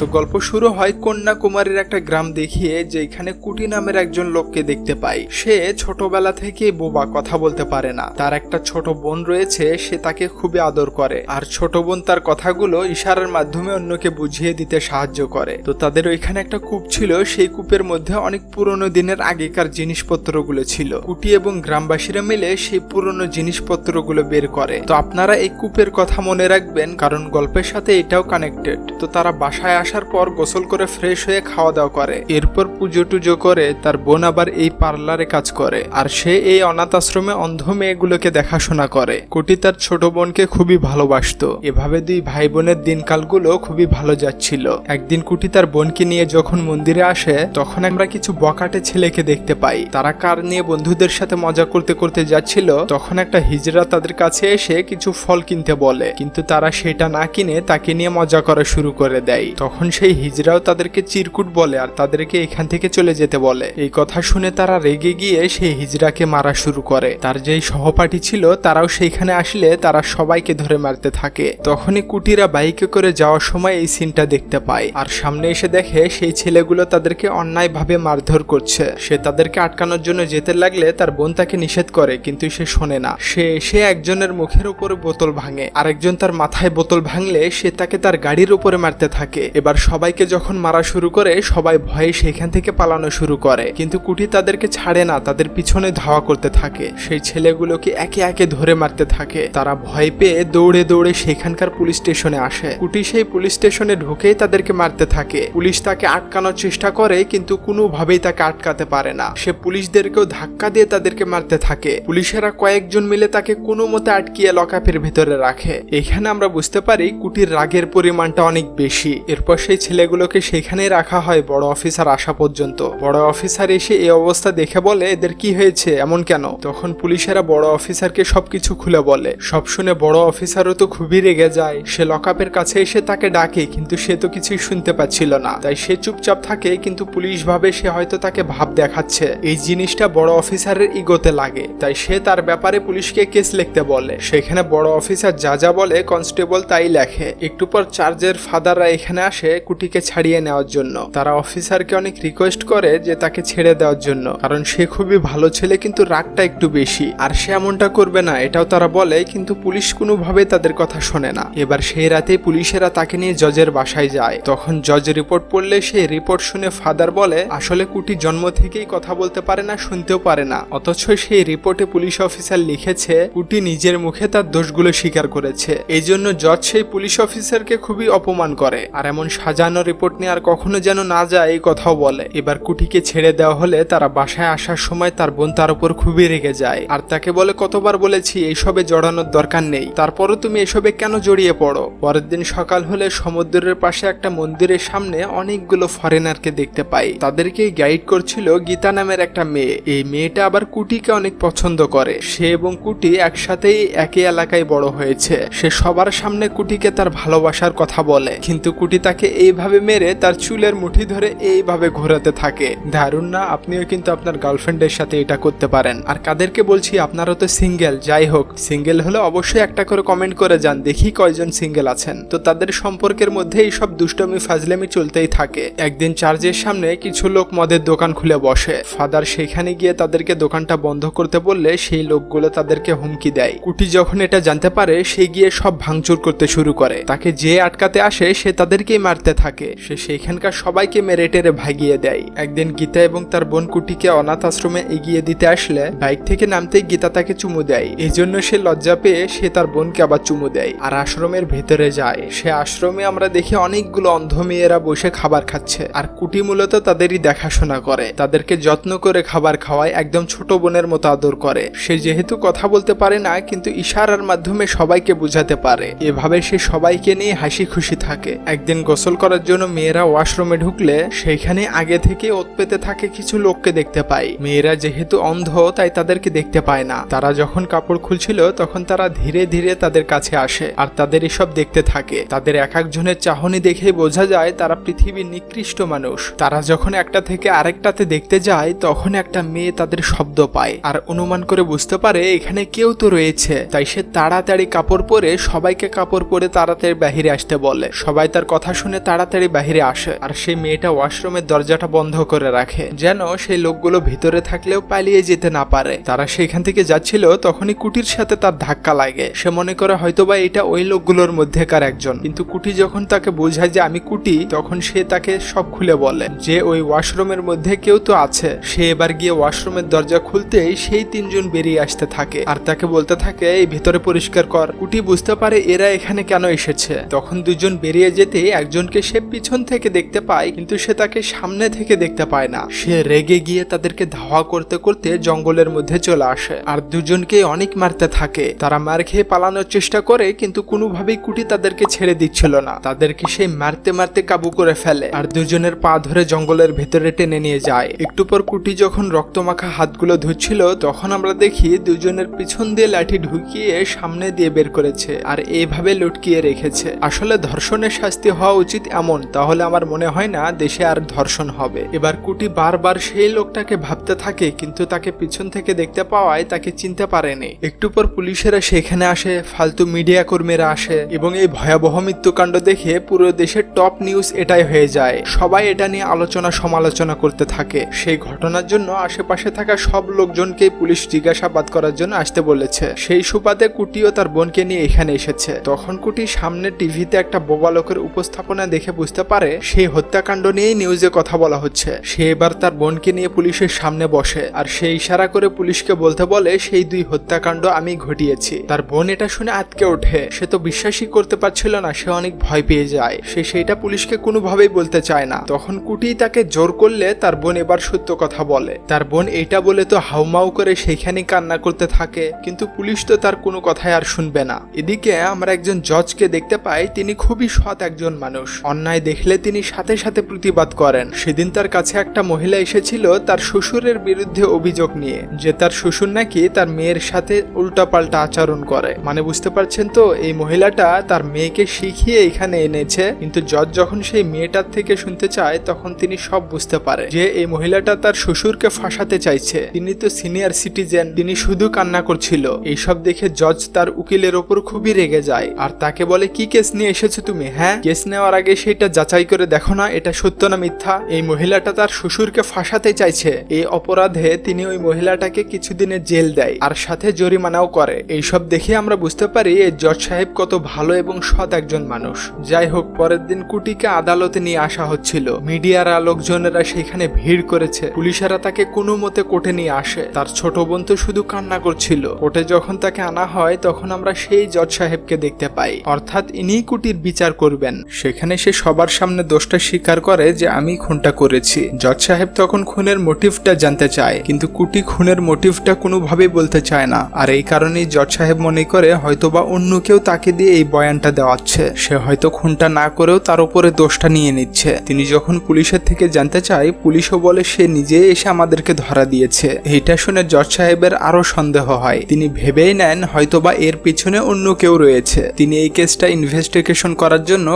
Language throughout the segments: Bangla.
তো গল্প শুরু হয় কন্যাকুমারীর একটা গ্রাম দেখিয়ে যেখানে কুটি নামের একজন লোককে দেখতে পাই। সে ছোটবেলা থেকে বোবা কথা বলতে পারে না। তার একটা ছোট বোন রয়েছে, সে তাকে খুবই আদর করে। আর ছোট বোন তার কথাগুলো ইশারার মাধ্যমে অন্যকে বুঝিয়ে দিতে সাহায্য করে। তো তাদের ওইখানে একটা কূপ ছিল, সেই কূপের মধ্যে অনেক পুরনো দিনের আগেকার জিনিসপত্রগুলো ছিল। কুটি এবং গ্রামবাসীরা মিলে সেই পুরনো জিনিসপত্রগুলো বের করে। তো আপনারা এই কূপের কথা মনে রাখবেন, কারণ গল্পের সাথে এটাও কানেক্টেড তো তারা বাসায় আসার পর গোসল করে ফ্রেশ হয়ে খাওয়া দাওয়া করে। এরপর পুজো টুজো করে তার বোন আবার এই পার্লারে কাজ করে। আর সে এই অনাথ আশ্রমে অন্ধ মেয়েগুলোকে দেখাশোনা করে। কুটি তার ছোট বোনকে খুবই ভালোবাসতো। এভাবে দুই ভাই বোনের দিনকালগুলো খুবই ভালো যাচ্ছিল। একদিন কুটি তার বোনকে নিয়ে যখন মন্দিরে আসে, তখন আমরা কিছু বকাটে ছেলেকে দেখতে পাই। তারা কার নিয়ে বন্ধুদের সাথে মজা করতে করতে যাচ্ছিল, তখন একটা হিজরা তাদের কাছে এসে কিছু ফল কিনতে বলে। কিন্তু তারা সেটা না কিনে তাকে নিয়ে মজা করা শুরু করে দেয়। তখন সেই হিজড়াও তাদেরকে চিরকুট বলে আর তাদেরকে এখান থেকে চলে যেতে বলে। এই কথা শুনে তারা রেগে গিয়ে সেই হিজড়াকে মারা শুরু করে। তার যেই সহপাঠী ছিল, তারাও সেইখানে আসলে তারা সবাইকে ধরে মারতে থাকে। তখনই কুটিরা বাইকে করে যাওয়ার সময় এই সিনটা দেখতে পায়। আর সামনে এসে দেখে সেই ছেলেগুলো তাদেরকে অন্যায়ভাবে মারধর করছে। সে তাদেরকে আটকানোর জন্য যেতে লাগলে তার বোন তাকে নিষেধ করে, কিন্তু সে শোনে না। সে সে একজনের মুখের উপরে বোতল ভাঙে। আরেকজন তার মাথায় বোতল ভাঙলে সে তাকে তার গাড়ির উপরে মারতে থাকে। এবার সবাইকে যখন মারা শুরু করে, সবাই ভয়ে সেখান থেকে পালানো শুরু করে। কিন্তু কুটি তাদেরকে ছাড়ে না, তাদের পিছনে ধাওয়া করতে থাকে। সেই ছেলেগুলোকে একে একে ধরে মারতে থাকে। তারা ভয় পেয়ে দৌড়ে দৌড়ে সেখানকার পুলিশ স্টেশনে আসে। কুটি সেই পুলিশ স্টেশনে ঢুকেই তাদেরকে মারতে থাকে। পুলিশ তাকে আটকানোর চেষ্টা করে, কিন্তু কোনোভাবেই তাকে আটকাতে পারে না। সে পুলিশদেরকেও ধাক্কা দিয়ে তাদেরকে মারতে থাকে। পুলিশেরা কয়েকজন মিলে তাকে কোনো মতে আটকিয়ে লকাপের ভেতরে রাখে। এখানে আমরা বুঝতে পারি কুটির রাগের পরিমাণটা অনেক বেশি। এরপর সেই ছেলেগুলোকে সেখানেই রাখা হয় বড় অফিসার আসা পর্যন্ত। বড় অফিসার এসে এই অবস্থা দেখে বলে, এদের কি হয়েছে? এমন কেন? তখন পুলিশেরা বড় অফিসারকে সবকিছু খুলে বলে। সব শুনে বড় অফিসারও তো খুবই রেগে যায়। সে লকআপের কাছে এসে তাকে ডাকে, কিন্তু সে তো কিছুই শুনতে পাচ্ছিল না। তাই সে চুপচাপ থাকে, কিন্তু পুলিশ ভাবে সে হয়তো তাকে ভাব দেখাচ্ছে। এই জিনিসটা বড় অফিসারের ইগোতে লাগে। তাই সে তার ব্যাপারে পুলিশকে কেস লিখতে বলে। সেখানে বড় অফিসার যা যা বলে, কনস্টেবল তাই লেখে। একটু পর চার্জের ফাদাররা এখানে আসে। কুটিকে ছাড়িয়ে নেওয়ার জন্য। তারা অফিসারকে অনেক রিকোয়েস্ট করে যে তাকে ছেড়ে দেওয়ার জন্য। কারণ সে খুবই ভালো ছেলে, কিন্তু রাগটা একটু বেশি। আর সে এমনটা করবে না, এটাও তারা বলে, কিন্তু পুলিশ কোনোভাবে তাদের কথা শোনে না। এবার সেই রাতে পুলিশেরা তাকে নিয়ে জজের বাসায় যায়। তখন জজ রিপোর্ট পড়লে সেই রিপোর্ট শুনে ফাদার বলে, আসলে কুটি জন্ম থেকেই কথা বলতে পারে না, শুনতেও পারে না। অথচ সেই রিপোর্টে পুলিশ অফিসার লিখেছে, কুটি নিজের মুখে তার দোষগুলো স্বীকার করেছে। এই জন্য জজ সেই পুলিশ অফিসারকে খুবই অপমান করে। আর এমন সাজানো রিপোর্ট নিয়ে আর কখনো যেন না যায় এই কথাও বলে। এবার কুটিকে ছেড়ে দেওয়া হলে তারা বাসায় আসার সময় তার বোন তার উপর খুবই রেগে যায়। আর তাকে বলে, কতবার বলেছি, এইসবে জড়ানোর দরকার নেই। তারপরও তুমি এসবে কেন জড়িয়ে পড়ো? পরের দিন সকাল হলে সমুদ্রের পাশে একটা মন্দিরের সামনে অনেকগুলো ফরেনারকে দেখতে পাই। তাদেরকে গাইড করছিল গীতা নামের একটা মেয়ে। এই মেয়েটা আবার কুটিকে অনেক পছন্দ করে। সে এবং কুটি একসাথেই একই এলাকায় বড় হয়েছে। সে সবার সামনে কুটিকে তার ভালোবাসার কথা বলে। কিন্তু কুটি তাকে এইভাবে মেরে তার চুলের মুঠি ধরে এইভাবে ঘোরাতে থাকে। দারুণ না? আপনিও কিন্তু আপনার গার্লফ্রেন্ডের সাথে এটা করতে পারেন। আর কাদেরকে বলছি, আপনারও তো সিঙ্গেল। যাই হোক, সিঙ্গেল হলে অবশ্যই একটা করে কমেন্ট করে যান, দেখি কয়জন সিঙ্গেল আছেন। তো তাদের সম্পর্কের মধ্যে এই সব দুষ্টমি, ফাজলামি চলতেই থাকে। একদিন চার্জের সামনে কিছু লোক মদের দোকান খুলে বসে। ফাদার সেখানে গিয়ে তাদেরকে দোকানটা বন্ধ করতে বললে সেই লোকগুলো তাদেরকে হুমকি দেয়। কুটি যখন এটা জানতে পারে, সে গিয়ে সব ভাঙচুর করতে শুরু করে। তাকে যে আটকাতে আসে, সে তাদেরকেই মারতে থাকে। সে সেখানকার সবাইকে মেরে টেরে ভাগিয়ে দেয়। একদিন গীতা এবং তার বোন কুটিকে অনাথ আশ্রমে এগিয়ে দিতে আসলে, বাইক থেকে নামতেই গীতা তাকে চুমু দেয়। এই জন্য সে লজ্জা পেয়ে সে তার বোনকে আবার চুমু দেয় আর আশ্রমের ভেতরে যায়। সে আশ্রমে আমরা দেখি অনেকগুলো অন্ধ মেয়েরা বসে খাবার খাচ্ছে আর কুটি মূলত তাদেরই দেখাশোনা করে। তাদেরকে যত্ন করে খাবার খাওয়ায় একদম ছোট বোনের মতো আদর করে। সে যেহেতু কথা বলতে পারে না, কিন্তু ইশারার মাধ্যমে সবাইকে বোঝাতে পারে। এভাবে সে সবাইকে নিয়ে হাসি খুশি থাকে। একদিন গোসল করার জন্য মেয়েরা ওয়াশরুমে ঢুকলে সেখানে আগে থেকে ওত পেতে থাকে কিছু লোককে দেখতে পাই। মেয়েরা যেহেতু অন্ধ, তাই তাদেরকে দেখতে পায় না। তারা যখন কাপড় খুলছিল, তখন তারা ধীরে ধীরে তাদের কাছে আসে আর তাদের এসব দেখতে থাকে। তাদের এক একজনের চাহনি দেখে বোঝা যায় তারা পৃথিবীর নিকৃষ্ট মানুষ। তারা যখন একটা থেকে আরেকটাতে দেখতে যায়, তখন একটা মেয়ে তাদের শব্দ পায় আর অনুমান করে বুঝতে পারে, এখানে কেউ তো রয়েছে। তাই সে তাড়াতাড়ি কাপড় পরে সবাইকে কাপড় পরে তাড়াতাড়ি বাহিরে আসতে বলে। সবাই তার কথা শুনে তাড়াতাড়ি বাহিরে আসে আর সেই মেয়েটা ওয়াশরুমের দরজাটা বন্ধ করে রাখে। যেন সেই লোকগুলো ভিতরে থাকলেও পালিয়ে যেতে না পারে। তারা সেখান থেকে যাচ্ছিল, তখনই কুটির সাথে তার ধাক্কা লাগে। সে মনে করে হয়তোবা এটা ওই লোকগুলোর মধ্যেকার একজন। কিন্তু কুটি যখন তাকে বোঝায় যে আমি কুটি, তখন সে তাকে সব খুলে বলে যে ওই ওয়াশরুমের মধ্যে কেউ তো আছে। সে এবার গিয়ে ওয়াশরুমের দরজা খুলতেই সেই তিনজন বেরিয়ে আসতে থাকে। আর তাকে বলতে থাকে, এই, ভিতরে পরিষ্কার কর। কুটি বুঝতে পারে, এরা এখানে কেন এসেছে? তখন দুজন বেরিয়ে যেতে একজনকে সে পিছন থেকে দেখতে পায়, কিন্তু সে তাকে সামনে থেকে দেখতে পায় না। সে রেগে গিয়ে তাদেরকে ধাওয়া করতে করতে জঙ্গলের মধ্যে চলে আসে। আর দুজনকে অনেক মারতে থাকে। তারা মার খেয়ে পালানোর চেষ্টা করে, কিন্তু কোনোভাবেই কুটি তাদেরকে ছেড়ে দিচ্ছিল না। তাদেরকে সেই মারতে মারতে কাবু করে ফেলে। আর দুজনের পা ধরে জঙ্গলের ভেতরে টেনে নিয়ে যায়। একটু পর কুটি যখন রক্তমাখা হাতগুলো ধুচ্ছিল, তখন আমরা দেখি দুজনের পিছন দিয়ে লাঠি ঢুকিয়ে সামনে দিয়ে বের করেছে। আর এইভাবে লটকিয়ে রেখেছে। আসলে ধর্ষণের শাস্তি হওয়া উচিত এমন, তাহলে আমার মনে হয় না দেশে আর ধর্ষণ হবে। এবার কুটি বারবার সেই লোকটাকে ভাবতে থাকে, কিন্তু তাকে পিছন থেকে দেখতে পাওয়ায় তাকে চিনতে পারেনি একটু পর পুলিশেরা সেখানে আসে, ফালতু মিডিয়া কর্মীরা আসে, এবং এই ভয়াবহ মৃত্যুকাণ্ড দেখে পুরো দেশের টপ নিউজ এটাই হয়ে যায়। সবাই এটা নিয়ে আলোচনা সমালোচনা করতে থাকে। সেই ঘটনার জন্য আশেপাশে থাকা সব লোকজনকে পুলিশ জিজ্ঞাসাবাদ করার জন্য আসতে বলেছে। সেই সুবাদে কুটিও তার বোনকে নিয়ে এখানে এসেছে। তখন কুটি সামনে টিভিতে একটা বোবা লোকের উপস্থাপনা দেখে বুঝতে পারে সেই হত্যাকাণ্ড নিয়েই নিউজে কথা বলা হচ্ছে। সে এবার তার বোনকে নিয়ে পুলিশের সামনে বসে, আর সে ইশারা করে পুলিশকে বলতে বলে, সেই দুই হত্যাকাণ্ড আমি ঘটিয়েছি। তার বোন এটা শুনে আটকে ওঠে। সে তো বিশ্বাসই করতে পারছিল না, সে অনেক ভয় পেয়ে যায়। সে সেইটা পুলিশকে কোনোভাবেই বলতে চায় না। তখন কুটি তাকে জোর করলে তার বোন এবার সত্য কথা বলে। তার বোন এইটা বলে তো হাউমাউ করে সেইখানে কান্না করতে থাকে, কিন্তু পুলিশ তো তার কোনো কথাই আর শুনবে না। এদিকে আমরা একজন জজকে দেখতে পাই, তিনি খুবই সৎ একজন মানুষ। অন্যায় দেখলে তিনি সাথে সাথে প্রতিবাদ করেন। সেদিন তার কাছে একটা মহিলা এসেছিল তার শ্বশুরের বিরুদ্ধে অভিযোগ নিয়ে, যে তার শ্বশুর নাকি তার মেয়ের সাথে উল্টাপাল্টা আচরণ করে। মানে বুঝতে পারছেন তো, এই মহিলাটা তার মেয়েকে শিখিয়ে এখানে এনেছে, কিন্তু জজ যখন সেই মেয়েটার থেকে শুনতে চায়, তখন তিনি সব বুঝতে পারে যে এই মহিলাটা তার শ্বশুরকে ফাঁসাতে চাইছে। তিনি তো সিনিয়র সিটিজেন, তিনি শুধু কান্না করছিল। এইসব দেখে জজ তার উকিলের ওপর খুবই রেগে যায়। আর তাকে বলে, কি কেস নিয়ে এসেছ তুমি হ্যাঁ? কেস নেওয়ার আগে সেটা যাচাই করে দেখো না, এটা সত্য না মিথ্যা? এই মহিলাটা তার শ্বশুরকে ফাঁসাতে চাইছে। এই অপরাধে তিনি ওই মহিলাটাকে কিছুদিনের জেল দেয় আর সাথে জরিমানাও করে। এইসব দেখে আমরা বুঝতে পারি এই জজ সাহেব কত ভালো এবং সৎ একজন মানুষ। যাই হোক, পরের দিন কুটিকে আদালতে নিয়ে আসা হচ্ছিল। মিডিয়ার লোকজনেরা সেখানে ভিড় করেছে। পুলিশেরা তাকে কোনো মতে কোর্টে নিয়ে আসে। তার ছোট বোন তো শুধু কান্না করছিল। কোর্টে যখন তাকে আনা হয়, তখন আমরা সেই জজ সাহেবকে দেখতে পাই। অর্থাৎ ইনি কুটির বিচার করবেন। সেখানে সে সবার সামনে দোষটা স্বীকার করে যে আমি খুনটা করেছি। জজ সাহেব তখন খুনের মোটিভটা জানতে চায়, কিন্তু কুটি খুনের মোটিভটা কোনোভাবেই বলতে চায় না। আর এই কারণেই জজ সাহেব মনে করে হয়তোবা অন্য কেউ তাকে দিয়ে এই বয়ানটা দেওয়াচ্ছে। সে হয়তো খুনটা না করেও তার উপরে দোষটা নিয়ে নিচ্ছে। তিনি যখন পুলিশের থেকে জানতে চায়, পুলিশও বলে সে নিজে এসে আমাদেরকে ধরা দিয়েছে। এইটা শুনে জজ সাহেবের আরও সন্দেহ হয়। তিনি ভেবেই নেন হয়তোবা এর পিছনে অন্য কেউ রয়েছে। তিনি এই কেসটা ইনভেস্টিগেশন করার জন্য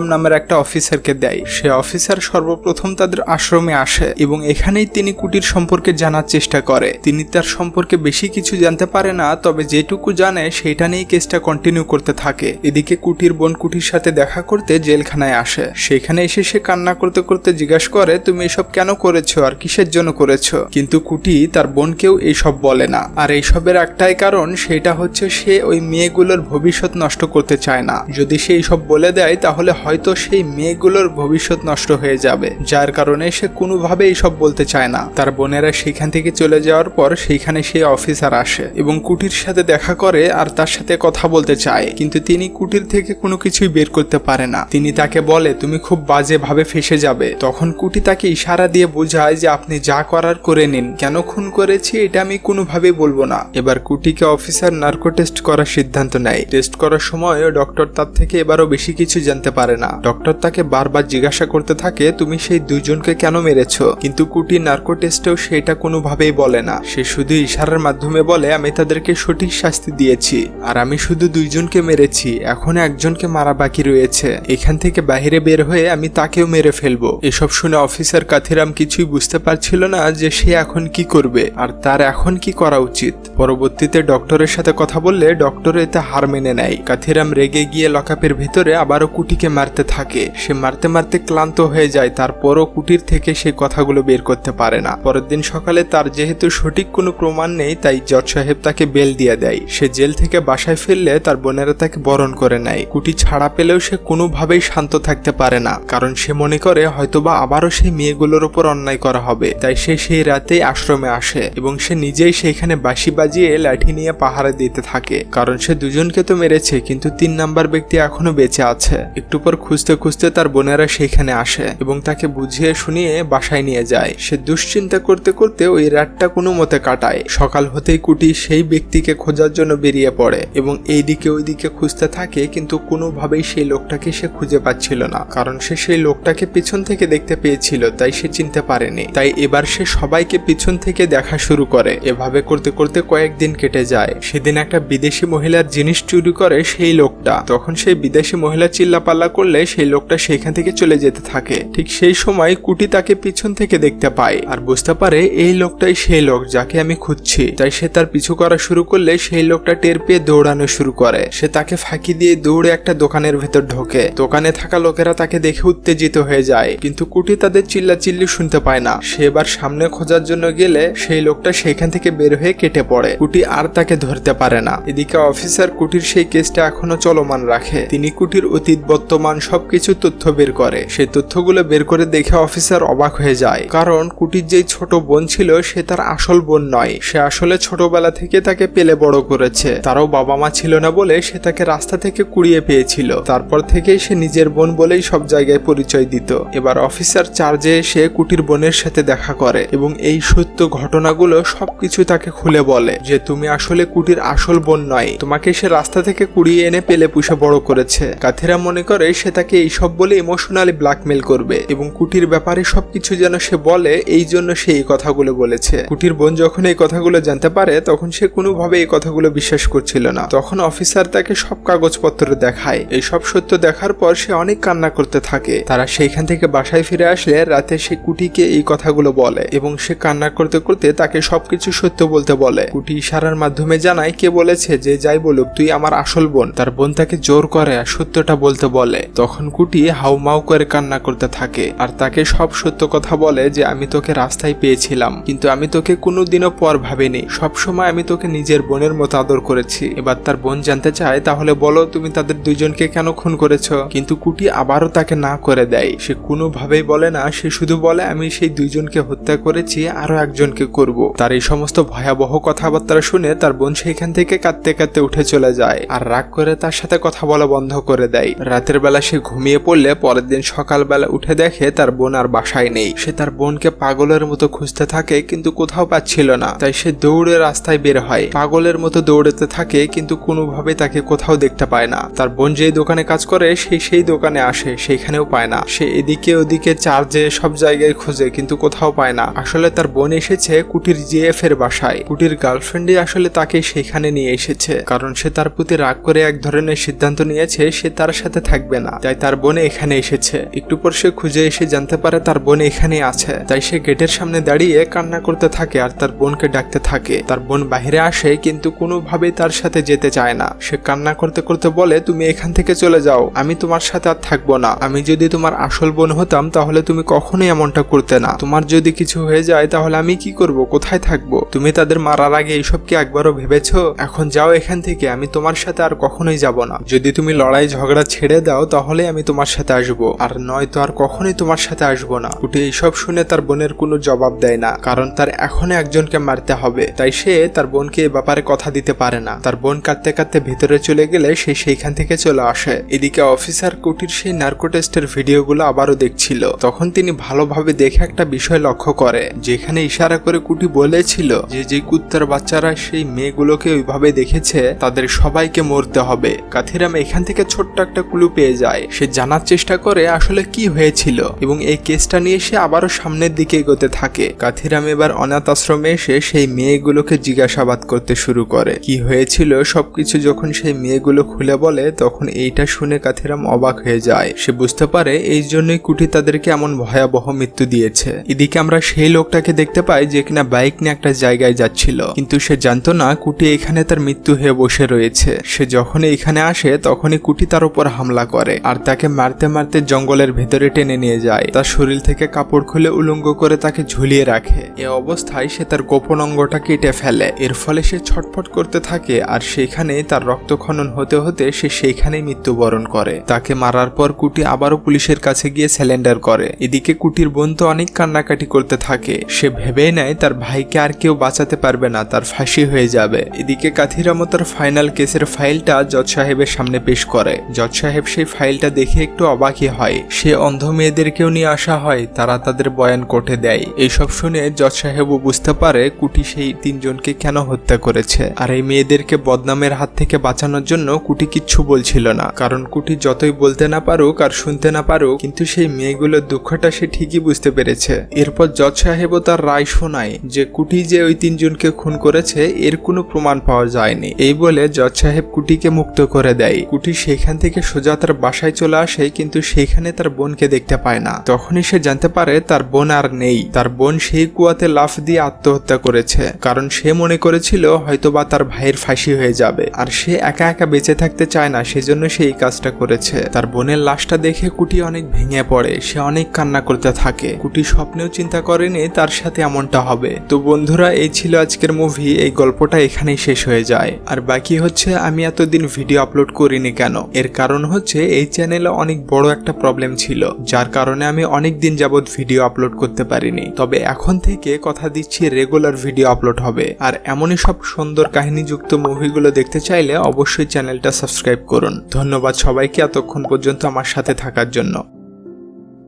কাথেরাম নামের একটা অফিসারকে দেয়। সে অফিসার সর্বপ্রথম তাদের আশ্রমে আসে এবং এখানেই তিনি কুটির সম্পর্কে জানার চেষ্টা করে। তিনি তার সম্পর্কে বেশি কিছু জানতে পারে না, তবে যেটুকু জানে সেটা নিয়েই কেসটা কন্টিনিউ করতে থাকে। এদিকে কুটির বোন কুটির সাথে দেখা করতে জেলখানায় আসে। সেখানে এসে সে কান্না করতে করতে জিজ্ঞাসা করে, তুমি এসব কেন করেছ? আর কিসের জন্য করেছ? কিন্তু কুটি তার বোনকেও এইসব বলে না। আর এইসবের একটাই কারণ, সেটা হচ্ছে সে ওই মেয়েগুলোর ভবিষ্যৎ নষ্ট করতে চায় না। যদি সে এইসব বলে দেয়, তাহলে হয়তো সেই মেয়েগুলোর ভবিষ্যৎ নষ্ট হয়ে যাবে, যার কারণে সে কোনোভাবে এইসব বলতে চায় না। তার বোনেরা সেখান থেকে চলে যাওয়ার পর সেইখানে সেই অফিসার আসে এবং কুটির সাথে দেখা করে আর তার সাথে কথা বলতে চায়। কিন্তু তিনি কুটির থেকে কোনো কিছুই বের করতে পারে না। তিনি তাকে বলে, তুমি খুব বাজে ভাবে ফেসে যাবে। তখন কুটি তাকে ইশারা দিয়ে বোঝায় যে, আপনি যা করার করে নিন। কেন খুন করেছি এটা আমি কোনোভাবেই বলব না। এবার কুটিকে অফিসার নার্কো টেস্ট করার সিদ্ধান্ত নেয়। টেস্ট করার সময় ডক্টর তার থেকে এবারও বেশি কিছু জানতে পারে না। ডক্টর তাকে বারবার জিজ্ঞাসা করতে থাকে, তুমি সেই দুইজনকে কেন মেরেছ? কিন্তু কুটি নার্কো টেস্টেও সেটা কোনোভাবেই বলে না। সে শুধু ইশারার মাধ্যমে বলে, আমি তাদেরকে সঠিক শাস্তি দিয়েছি, আর আমি শুধু দুইজনকে মেরেছি। এখন একজনকে মারা বাকি রয়েছে। এখান থেকে বাইরে বের হয়ে আমি তাকেও মেরে ফেলব। এসব শুনে অফিসার কাথিরাম কিছুই বুঝতে পারছিল না যে সে এখন কি করবে, আর তার এখন কি করা উচিত। পরবর্তীতে ডক্টরের সাথে কথা বললে ডক্টর এতে হার মেনে নেয়। কাথিরাম রেগে গিয়ে লকাপের ভিতরে আবারও কুটিকে মারতে মারতে থাকে। সে মারতে মারতে ক্লান্ত হয়ে যায়, তারপরও কুটির থেকে সে কথাগুলো বের করতে পারে না। পরের দিন সকালে তার যেহেতু সঠিক কোনো প্রমাণ নেই, তাই জজ সাহেব তাকে বেল দিয়ে দেয়। সে জেল থেকে বাসায় ফিরলে তার বোনেরা তাকে বরণ করে নেয়। কুটি ছাড়া পেলেও সে কোনোভাবেই শান্ত থাকতে পারে না, কারণ সে মনে করে হয়তোবা আবারও সেই মেয়েগুলোর উপর অন্যায় করা হবে। তাই সে সেই রাতেই আশ্রমে আসে এবং সে নিজেই সেইখানে বাঁশি বাজিয়ে লাঠি নিয়ে পাহারা দিতে থাকে। কারণ সে দুজনকে তো মেরেছে, কিন্তু তিন নাম্বার ব্যক্তি এখনও বেঁচে আছে। একটু পর খুঁজতে খুঁজতে তার বোনেরা সেইখানে আসে এবং তাকে বুঝিয়ে শুনিয়ে বাসায় নিয়ে যায়। সে দুশ্চিন্তা করতে করতে ওই রাতটা কোনো মতে কাটায়। সকাল হতেই কুটি সেই ব্যক্তিকে খোঁজার জন্য বেরিয়ে পড়ে এবং এইদিকে ওইদিকে খুঁজতে থাকে কিন্তু কোনোভাবেই সেই লোকটাকে সে খুঁজে পাচ্ছিল না। কারণ সে সেই লোকটাকে পিছন থেকে দেখতে পেয়েছিল, তাই সে চিনতে পারেনি। তাই এবার সে সবাইকে পিছন থেকে দেখা শুরু করে। এভাবে করতে করতে কয়েকদিন কেটে যায়। সেদিন একটা বিদেশি মহিলার জিনিস চুরি করে সেই লোকটা। তখন সেই বিদেশি মহিলা চিল্লাপাল্লা করলে সেই লোকটা সেখান থেকে চলে যেতে থাকে। ঠিক সেই সময় কুটি তাকে পিছন থেকে দেখতে পায় আর বুঝতে পারে এই লোকটাই সেই লোক যাকে আমি খুঁজছি। তাই সে তার পিছু করা শুরু করলে সেই লোকটা টের পেয়ে দৌড়ানো শুরু করে। সে তাকে ফাঁকি দিয়ে দৌড়ে একটা দোকানের ভেতর ঢোকে। দোকানে থাকা লোকেরা তাকে দেখে উত্তেজিত হয়ে যায়। কিন্তু কুটি তাদের চিল্লা চিল্লি শুনতে পায় না। সে এবার সামনে খোঁজার জন্য গেলে সেই লোকটা সেখান থেকে বের হয়ে কেটে পড়ে। কুটি আর তাকে ধরতে পারে না। এদিকে অফিসার কুটির সেই কেসটা এখনও চলমান রাখে। তিনি কুটির অতীত বর্তমান সবকিছু তথ্য বের করে। সেই তথ্যগুলো বের করে দেখে অফিসার অবাক হয়ে যায়। কারণ কুটির যেই ছোট বোন ছিল, সে তার আসল বোন নয়। সে আসলে ছোটবেলা থেকে তাকে পেলে বড় করেছে। তারও বাবা মা ছিল না বলে সে তাকে রাস্তা থেকে কুড়িয়ে পেয়েছিল। তারপর থেকেই সে নিজের বোন বলেই সব জায়গায় পরিচয় দিত। এবার অফিসার চার্জে এসে কুটির বোনের সাথে দেখা করে এবং এই সত্য ঘটনাগুলো সবকিছু তাকে খুলে বলে যে, তুমি আসলে কুটির আসল বোন নয়। তোমাকে সে রাস্তা থেকে কুড়িয়ে এনে পেলে পুষে বড় করেছে। কাথেরা মনে করে সে তাকে এইসব বলে ইমোশনালি ব্ল্যাকমেল করবে এবং কুটির ব্যাপারে সবকিছু যেন সে বলে, এই জন্য সে এই কথাগুলো বলেছে। কুটির বোন যখন এই কথাগুলো জানতে পারে, তখন সে কোনোভাবে এই কথাগুলো বিশ্বাস করছিল না। তখন অফিসার তাকে সব কাগজপত্র দেখায়। এই সব সত্য দেখার পর সে অনেক কান্না করতে থাকে। তারা সেইখান থেকে বাসায় ফিরে আসলে রাতে সে কুটিকে এই কথাগুলো বলে এবং সে কান্না করতে করতে তাকে সবকিছু সত্য বলতে বলে। কুটি ইশারার মাধ্যমে জানায়, কে বলেছে যে যাই বলুক, তুই আমার আসল বোন। তার বোন তাকে জোর করে সত্যটা বলতে বলে। তখন কুটি হাউমাউ করে কান্না করতে থাকে আর তাকে সব সত্য কথা বলে যে আমি তোকে রাস্তায় পেয়েছিলাম, কিন্তু আমি তোকে কোনোদিনও পর ভাবিনি। সবসময় আমি তোকে নিজের বোনের মতো আদর করেছি। এবার তার বোন জানতে চায়, তাহলে বলো তুমি তাদের দুইজনকে কেন খুন করেছ? কিন্তু কুটি আবারও তাকে না করে দেয়। সে কোনোভাবেই বলে না, সে শুধু বলে, আমি সেই দুইজনকে হত্যা করেছি আরও একজনকে করব। তার এই সমস্ত ভয়াবহ কথাবার্তা শুনে তার বোন সেইখান থেকে কাঁদতে কাঁদতে উঠে চলে যায় আর রাগ করে তার সাথে কথা বলা বন্ধ করে দেয়। রাতের বেলা সে ঘুমিয়ে পড়লে পরের দিন সকালবেলা উঠে দেখে তার বোন আর বাসায় নেই। সে তার বোনকে পাগলের মতো খুঁজতে থাকে কিন্তু কোথাও পাচ্ছিল না। তাই সে দৌড়ে রাস্তায় বের হয়। পাগলের মতো দৌড়াতে থাকে কিন্তু কোনোভাবে তাকে কোথাও দেখতে পায় না। তার বোন যেই দোকানে কাজ করে, সে সেই দোকানে আসে সেইখানেও পায় না। সে এদিকে ওদিকে চার্জে সব জায়গায় খোঁজে কিন্তু কোথাও পায় না। আসলে তার বোন এসেছে কুটির জিএফ এর বাসায়। কুটির গার্লফ্রেন্ডই আসলে তাকে সেখানে নিয়ে এসেছে। কারণ সে তার প্রতি রাগ করে এক ধরনের সিদ্ধান্ত নিয়েছে, সে তার সাথে থাকবে না। তাই তার বোন এখানে এসেছে। একটু পর সে খুঁজে এসে জানতে পারে তার বোন এখানে আছে। তাই সে গেটের সামনে দাঁড়িয়ে কান্না করতে থাকে আর তার বোনকে ডাকতে থাকে। তার বোন বাইরে আসে কিন্তু কোনোভাবেই তার সাথে যেতে চায় না। সে কান্না করতে করতে বলে, তুমি এখান থেকে চলে যাও। আমি তোমার সাথে আর থাকব না। আমি যদি তোমার আসল বোন হতাম, তাহলে তুমি কখনোই এমনটা করতে না। তোমার যদি কিছু হয়ে যায়, তাহলে আমি কি করব? কোথায় থাকব? তুমি তাদের মারার আগে এইসব কি একবারও ভেবেছো? এখন যাও এখান থেকে। আমি তোমার সাথে আর কখনোই যাব না। যদি তুমি লড়াই ঝগড়া ছেড়ে দাও তাহলে আমি তোমার সাথে আসব। আর নয়তো আর কখনোই তোমার সাথে আসব না। কুটি এইসব শুনে তার বোনের কোনো জবাব দেয় না, কারণ তার এখনও একজনকে মারতে হবে। তাই সে তার বোনকে এ ব্যাপারে কথা দিতে পারে না। তার বোন কাঁদতে কাঁদতে ভেতরে চলে গেলে সে সেইখান থেকে চলে আসে। এদিকে অফিসার কুটির সেই নার্কো টেস্টের ভিডিওগুলো আবারও দেখছিল। তখন তিনি ভালোভাবে দেখে একটা বিষয় লক্ষ্য করে, যেখানে ইশারা করে কুটি বলেছিল যে যে কুত্তার বাচ্চারা সেই মেয়েগুলোকে ওইভাবে দেখেছে, তাদের সবাইকে মরতে হবে। কাথিরাম এখান থেকে ছোট্ট একটা ক্লু পেয়ে যায়। সে জানার চেষ্টা করে আসলে কি হয়েছিল এবং এই কেসটা নিয়ে সে আবারও সামনের দিকে এগোতে থাকে। কাথিরাম এবার অনাথ আশ্রমে এসে সেই মেয়েগুলোকে জিজ্ঞাসাবাদ করতে শুরু করে। কি হয়েছিল সবকিছু যখন সেই মেয়েগুলো খুলে বলে, তখন এইটা শুনে কাথিরাম অবাক হয়ে যায়। সে বুঝতে পারে এই জন্যই কুটি তাদেরকে এমন ভয়াবহ মৃত্যু দিয়েছে। এদিকে আমরা সেই লোকটাকে দেখতে পাই যে কিনা বাইক নিয়ে একটা জায়গায় যাচ্ছিল। কিন্তু সে জানতো না কুটি এখানে তার মৃত্যু হয়ে বসে রয়েছে। সে যখন এখানে আসে, তখনই কুটি তার উপর হামলা করে। আর তাকে মারতে মারতে জঙ্গলের ভেতরে টেনে নিয়ে যায়। তার শরীর থেকে কাপড় খুলে উলঙ্গ করে তাকে ঝুলিয়ে রাখে। এ অবস্থায় সে তার গোপন অঙ্গটা কেটে ফেলে। এর ফলে সে ছটফট করতে থাকে আর সেখানে তার রক্তক্ষরণ হতে হতে সে সেইখানেই মৃত্যুবরণ করে। তাকে মারার পর কুটি আবারও পুলিশের কাছে গিয়ে স্যালেন্ডার করে। এদিকে কুটির বোন তো অনেক কান্নাকাটি করতে থাকে। সে ভেবেই নেয় তার ভাইকে আর কেউ বাঁচাতে পারবে না, তার ফাঁসি হয়ে যাবে। এদিকে কাথিরামো তার ফাইনাল কেসের ফাইলটা জজ সাহেবের সামনে পেশ করে। জজ সাহেব সেই ফাইলটা দেখে একটু অবাকই হয়। সে অন্ধ মেয়েদেরকেও নিয়ে আসা হয়, তারা তাদের বয়ান কোর্টে দেয়। এইসব শুনে জজ সাহেবও বুঝতে পারে কুটি সেই তিনজনকে কেন হত্যা করেছে। আর এই মেয়েদেরকে বদনামের হাত থেকে বাঁচানোর জন্য কুটি কিচ্ছু বলছিল না। কারণ কুটি যতই বলতে না পারুক আর শুনতে না পারুক, কিন্তু সেই মেয়েগুলোর দুঃখটা সে ঠিকই বুঝতে পেরেছে। এরপর জজ সাহেবও তার রায় শোনায় যে কুটি যে ওই তিনজনকে খুন করেছে, এর কোনো প্রমাণ পাওয়া যায়নি। এই বলে জজ সাহেব কুটিকে মুক্ত করে দেয়। কুটি সেখান থেকে সোজা তার বাসায় চলে আসে, কিন্তু সেখানে তার বোনকে দেখতে পায় না। তখনই সে জানতে পারে তার বোন আর নেই। তার বোন সেই কুয়াতে লাফ দিয়ে আত্মহত্যা করেছে, কারণ সে মনে করেছিল হয়তোবা তার ভাইয়ের ফাঁসি হয়ে যাবে। আর সে একা একা বেঁচে থাকতে চায় না, সেজন্য সে এই কাজটা করেছে। তার বোনের লাশটা দেখে কুটি অনেক ভেঙে পড়ে, সে অনেক কান্না করতে থাকে। কুটি স্বপ্নেও চিন্তা করেনি তার সাথে এমনটা হবে। তো বন্ধুরা, এই ছিল আজকের মুভি এই গল্পটা এখানেই শেষ হয়ে যায়। আর বাকি হচ্ছে, আমি এতদিন ভিডিও আপলোড করিনি কেন? এর কারণ হচ্ছে, এই চ্যানেলে অনেক বড় একটা প্রবলেম ছিল, যার কারণে আমি অনেক দিন যাবৎ ভিডিও আপলোড করতে পারিনি। তবে এখন থেকে কথা দিচ্ছি রেগুলার ভিডিও আপলোড হবে। আর এমনই সব সুন্দর কাহিনীযুক্ত মুভিগুলো দেখতে চাইলে অবশ্যই চ্যানেলটা সাবস্ক্রাইব করুন। ধন্যবাদ সবাইকে এতক্ষণ পর্যন্ত আমার সাথে থাকার জন্য।